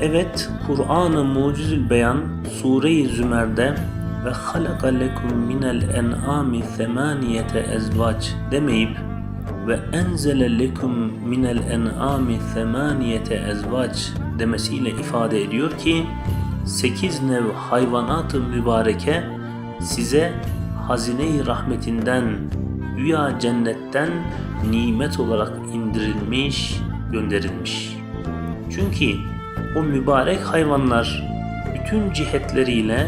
Evet, Kur'an-ı Mucizül Beyan Sure-i Zümer'de ve halaka lekum minel en'ami semaniyete ezvac demeyip ve enzele lekum minel en'ami semaniyete ezvac demesiyle ifade ediyor ki sekiz nev hayvanat-ı mübareke size hazine-i rahmetinden güya cennetten nimet olarak indirilmiş, gönderilmiş. Çünkü o mübarek hayvanlar bütün cihetleriyle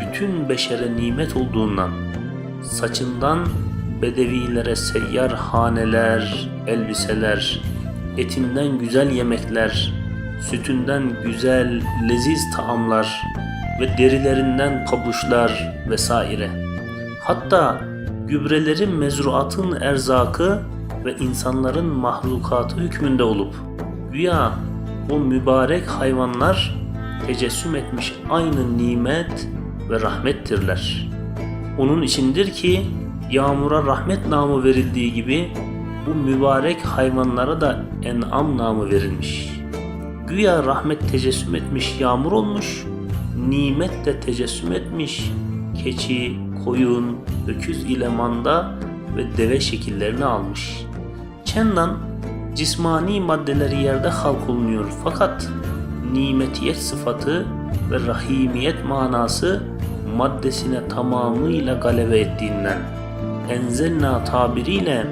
bütün beşere nimet olduğundan saçından bedevilere seyyar haneler, elbiseler, etinden güzel yemekler, sütünden güzel, leziz taamlar ve derilerinden pabuçlar vesaire. Hatta gübreleri mezruatın erzakı ve insanların mahlukatı hükmünde olup güya o mübarek hayvanlar tecessüm etmiş aynı nimet ve rahmettirler. Onun içindir ki yağmura rahmet namı verildiği gibi bu mübarek hayvanlara da en'am namı verilmiş. Güya rahmet tecessüm etmiş yağmur olmuş, nimet de tecessüm etmiş keçi, koyun, öküz ile manda ve deve şekillerini almış. Çendan cismani maddeleri yerde halk olunuyor fakat nimetiyet sıfatı ve rahimiyet manası maddesine tamamıyla galebe ettiğinden enzelna tabiriyle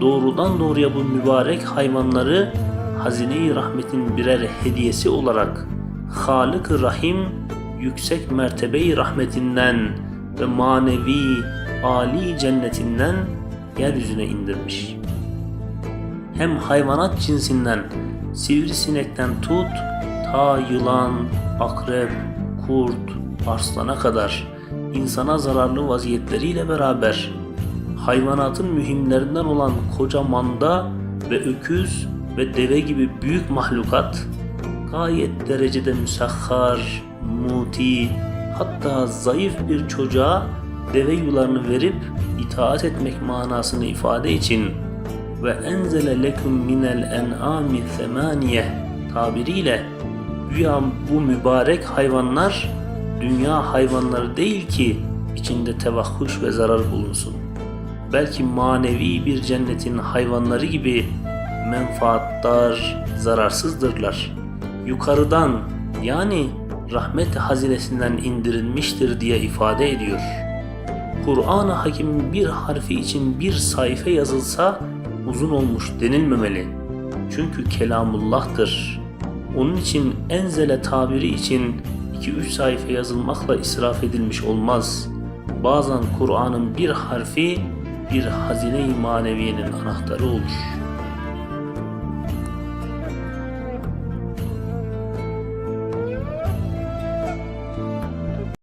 doğrudan doğruya bu mübarek hayvanları hazine-i rahmetin birer hediyesi olarak Halık-ı Rahim yüksek mertebe-i rahmetinden ve manevi âli cennetinden yeryüzüne indirmiş. Hem hayvanat cinsinden sivrisinekten tut ta yılan, akrep, kurt, arslana kadar insana zararlı vaziyetleriyle beraber hayvanatın mühimlerinden olan koca manda ve öküz ve deve gibi büyük mahlukat gayet derecede müsahhar, muti, hatta zayıf bir çocuğa deve yularını verip itaat etmek manasını ifade için ve enzele lekum minel en'ami semaniye tabiriyle güya bu mübarek hayvanlar dünya hayvanları değil ki içinde tevahhuş ve zarar bulunsun. Belki manevi bir cennetin hayvanları gibi menfaattar, zararsızdırlar. Yukarıdan yani rahmet hazinesinden indirilmiştir diye ifade ediyor. Kur'an-ı Hakim bir harfi için bir sayfa yazılsa uzun olmuş denilmemeli. Çünkü kelamullah'tır. Onun için enzele tabiri için 2-3 sayfa yazılmakla israf edilmiş olmaz. Bazen Kur'an'ın bir harfi bir hazine-i maneviyenin anahtarı olur.''